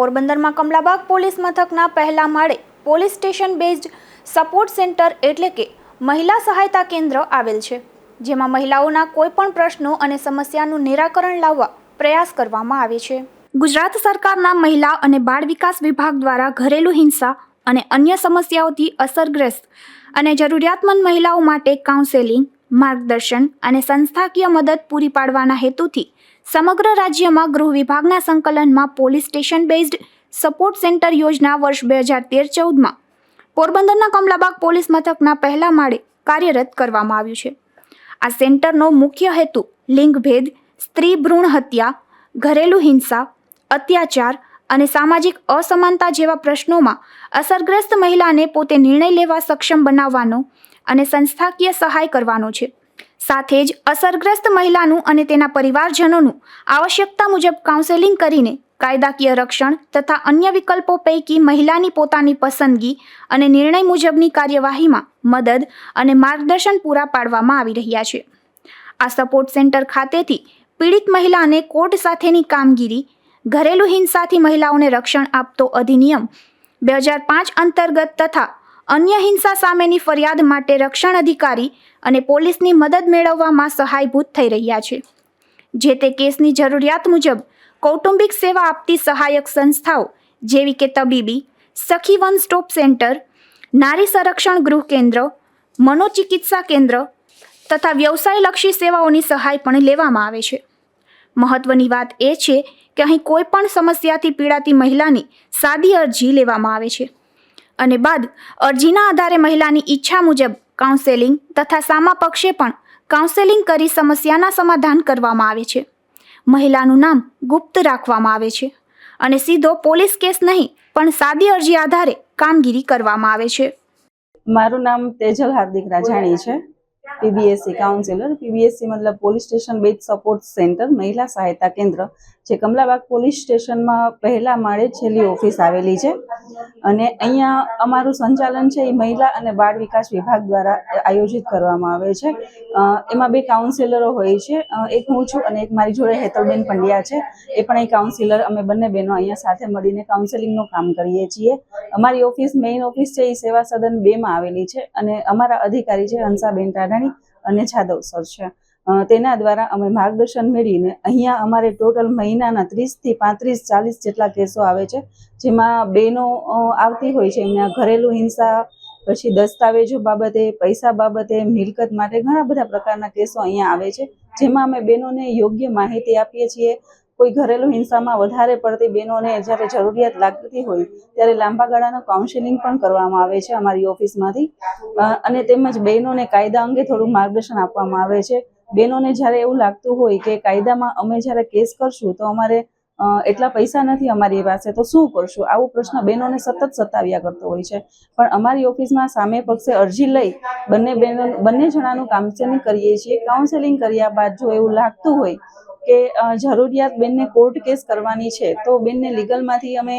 પોરબંદરમાં કમલાબાગ પોલીસ મથકના પહેલા માળે police station based support centre એટલે કે મહિલા સહાયતા કેન્દ્ર આવેલ છે, જેમાં મહિલાઓના કોઈપણ પ્રશ્નો અને સમસ્યાનું નિરાકરણ લાવવા પ્રયાસ કરવામાં આવે છે. ગુજરાત સરકારના મહિલા અને બાળ વિકાસ વિભાગ દ્વારા ઘરેલું હિંસા અને અન્ય સમસ્યાઓથી અસરગ્રસ્ત અને જરૂરિયાતમંદ મહિલાઓ માટે કાઉન્સેલિંગ માર્ગદર્શન અને સંસ્થાકીય મદદ પૂરી પાડવાના હેતુથી સમગ્ર રાજ્યમાં ગૃહ વિભાગના સંકલનમાં police station based support centre યોજના વર્ષ બે હજાર તેર ચૌદમાં પોરબંદરના કમલાબાગ પોલીસ મથકના પહેલા માળે કાર્યરત કરવામાં આવ્યું છે. આ સેન્ટરનો મુખ્ય હેતુ લિંગભેદ, સ્ત્રી ભ્રૂણ હત્યા, ઘરેલું હિંસા, અત્યાચાર અને સામાજિક અસમાનતા જેવા પ્રશ્નોમાં અસરગ્રસ્ત મહિલાને પોતે નિર્ણય લેવા સક્ષમ બનાવવાનો અને સંસ્થાકીય સહાય કરવાનો છે. સાથે જ અસરગ્રસ્ત મહિલાનું અને તેના પરિવારજનોનું આવશ્યકતા મુજબ કાઉન્સેલિંગ કરીને કાયદાકીય રક્ષણ તથા અન્ય વિકલ્પો પૈકી મહિલાની પોતાની પસંદગી અને નિર્ણય મુજબની કાર્યવાહીમાં મદદ અને માર્ગદર્શન પૂરા પાડવામાં આવી રહ્યા છે. આ સપોર્ટ સેન્ટર ખાતેથી પીડિત મહિલાને કોર્ટ સાથેની કામગીરી ઘરેલું હિંસાથી મહિલાઓને રક્ષણ આપતો અધિનિયમ. બે હજાર પાંચ અંતર્ગત તથા અન્ય હિંસા સામેની ફરિયાદ માટે રક્ષણ અધિકારી અને પોલીસની મદદ મેળવવામાં સહાયભૂત થઈ રહ્યા છે. જે તે કેસની જરૂરિયાત મુજબ કૌટુંબિક સેવા આપતી સહાયક સંસ્થાઓ જેવી કે તબીબી, સખી વન સ્ટોપ સેન્ટર, નારી સંરક્ષણ ગૃહ કેન્દ્ર, મનોચિકિત્સા કેન્દ્ર તથા વ્યવસાયલક્ષી સેવાઓની સહાય પણ લેવામાં આવે છે. મહત્વની વાત એ છે કે અહીં કોઈ પણ સમસ્યાથી પીડાતી મહિલાની સાદી અરજી લેવામાં આવે છે. અને બાદ અરજીના આધારે મહિલાની ઈચ્છા મુજબ કાઉન્સેલિંગ તથા સામા પક્ષે પણ કાઉન્સેલિંગ કરી સમસ્યાના સમાધાન કરવામાં આવે છે. મહિલાનું નામ ગુપ્ત રાખવામાં આવે છે અને સીધો પોલીસ કેસ નહીં, પણ સાદી અરજી આધારે કામગીરી કરવામાં આવે છે. મારું નામ તેજલ હાર્દિક રાજાણી છે. પીબીએસસી કાઉન્સિલર પીબીએસસી મતલબ police station based support centre મહિલા સહાયતા કેન્દ્ર. જે કમલાબાગ પોલીસ સ્ટેશનમાં પહેલા માળે છેલ્લી ઓફિસ આવેલી છે. અને અહીંયા અમારું સંચાલન છે એ મહિલા અને બાળ વિકાસ વિભાગ દ્વારા આયોજિત કરવામાં આવે છે. એમાં બે કાઉન્સિલરો હોય છે. એક હું છું અને એક મારી જોડે હેતલબેન પંડ્યા છે. એ પણ એ કાઉન્સિલર અમે બંને બહેનો અહીંયા સાથે મળીને કાઉન્સેલિંગનું કામ કરીએ છીએ. અમારી ઓફિસ મેઇન ઓફિસ છે એ સેવા સદન બેમાં આવેલી છે. અને અમારા અધિકારી છે હંસાબેન રાધાણી અને જાદવ સર છે. તેના દ્વારા અમે માર્ગદર્શન મેળવીને અહીંયા અમારે ટોટલ મહિનાના ત્રીસથી પાંત્રીસ, ચાલીસ જેટલા કેસો આવે છે. જેમાં બહેનો આવતી હોય છે. એમના ઘરેલું હિંસા, પછી દસ્તાવેજો બાબતે, પૈસા બાબતે, મિલકત માટે ઘણા બધા પ્રકારના કેસો અહીંયા આવે છે. જેમાં અમે બહેનોને યોગ્ય માહિતી આપીએ છીએ. કોઈ ઘરેલું હિંસામાં વધારે પડતી બહેનોને જ્યારે જરૂરિયાત લાગતી હોય, ત્યારે લાંબા ગાળાનું કાઉન્સેલિંગ પણ કરવામાં આવે છે અમારી ઓફિસમાંથી. અને તેમજ બહેનોને કાયદા અંગે થોડું માર્ગદર્શન આપવામાં આવે છે. બહેનોને જ્યારે એવું લાગતું હોય કે કાયદામાં અમે જ્યારે કેસ કરશું, તો અમારે એટલા પૈસા નથી અમારી પાસે, તો શું કરશું? આવો પ્રશ્ન બહેનોને સતત સતાવ્યા કરતો હોય છે. પણ અમારી ઓફિસમાં સામે પક્ષે અરજી લઈ બંને બહેનો બંને જણાનું કાઉન્સેલિંગ કરીએ છીએ. કાઉન્સેલિંગ કર્યા બાદ જો એવું લાગતું હોય કે જરૂરિયાત બેનને કોર્ટ કેસ કરવાની છે, તો બેનને લીગલમાંથી અમે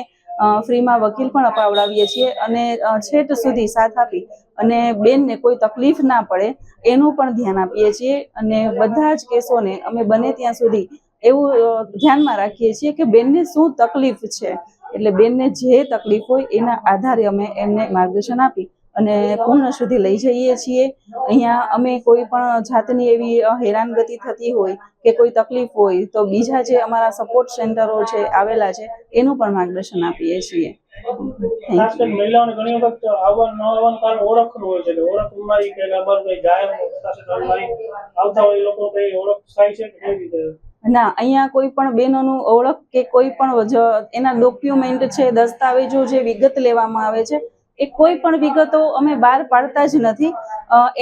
ફ્રીમાં વકીલ પણ અપાવડાવીએ છીએ અને છેટ સુધી સાથ આપી અને બેનને કોઈ તકલીફ ના પડે એનું પણ ધ્યાન આપીએ છીએ અને બધા જ કેસોને અમે બને ત્યાં સુધી એવું ધ્યાનમાં રાખીએ છીએ કે બેનને શું તકલીફ છે. એટલે બેનને જે તકલીફ હોય એના આધારે અમે એમને માર્ગદર્શન આપી અને પૂર્ણ સુધી લઈ જઈએ છીએ. અહીંયા અમે કોઈ પણ જાતની એવી હેરાનગતિ થતી હોય કે કોઈ તકલીફ હોય તો બીજા જે અમારા સપોર્ટ સેન્ટરો છે આવેલા છે એનું પણ માર્ગદર્શન આપીએ છીએ. ખાસ કરીને મહિલાઓને ઘણી વખત આવવાનું ન આવવાનું કારણ ઓળખનું હોય છે ઓળખ અમારી કે અમારું કઈ ગાયબ થશે તો અમારી આવતા હોય લોકો કઈ ઓળખ થાય છે કે કેવી રીતે? ના અહીંયા કોઈ પણ બહેનોનું ઓળખ કે કોઈ પણ એના ડોક્યુમેન્ટ છે દસ્તાવેજો જે વિગત લેવામાં આવે છે એ કોઈ પણ વિગતો અમે બહાર પાડતા જ નથી.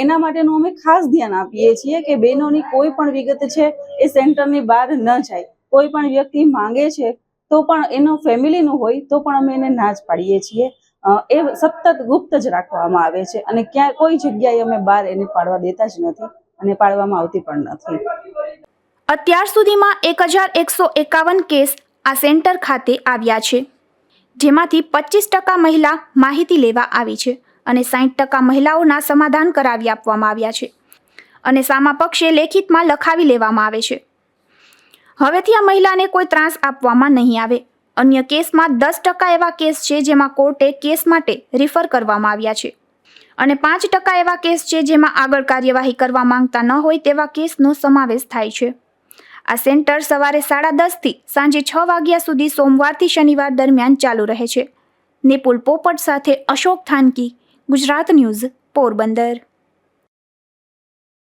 એના માટેનું અમે ખાસ ધ્યાન આપીએ છીએ કે બહેનોની કોઈ પણ વિગત છે એ સેન્ટરની બહાર ન જાય. કોઈ પણ વ્યક્તિ માંગે છે તો પણ એનો ફેમિલીનું હોય તો પણ અમે એને ના જ પાડીએ છીએ. એ સતત ગુપ્ત જ રાખવામાં આવે છે અને ક્યાં કોઈ જગ્યાએ અમે બહાર એને પાડવા દેતા જ નથી અને પાડવામાં આવતી પણ નથી. અત્યાર સુધીમાં એક હજાર એકસો એકાવન કેસ આ સેન્ટર ખાતે આવ્યા છે. જેમાંથી પચીસ ટકા મહિલા માહિતી લેવા આવી છે અને સાઠ ટકા મહિલાઓના સમાધાન કરાવી આપવામાં આવ્યા છે. અને સામા પક્ષે લેખિતમાં લખાવી લેવામાં આવે છે. હવેથી આ મહિલાને કોઈ ત્રાસ આપવામાં નહીં આવે. અન્ય કેસમાં દસ ટકા એવા કેસ છે જેમાં કોર્ટે કેસ માટે રિફર કરવામાં આવ્યા છે. અને પાંચ ટકા એવા કેસ છે જેમાં આગળ કાર્યવાહી કરવા માંગતા ન હોય તેવા કેસનો સમાવેશ થાય છે. આ સેન્ટર સવારે સાડા દસથી સાંજે છ વાગ્યા સુધી સોમવારથી શનિવાર દરમિયાન ચાલુ રહે છે. નિપુલ પોપટ સાથે અશોક થાનકી, ગુજરાત ન્યૂઝ, પોરબંદર.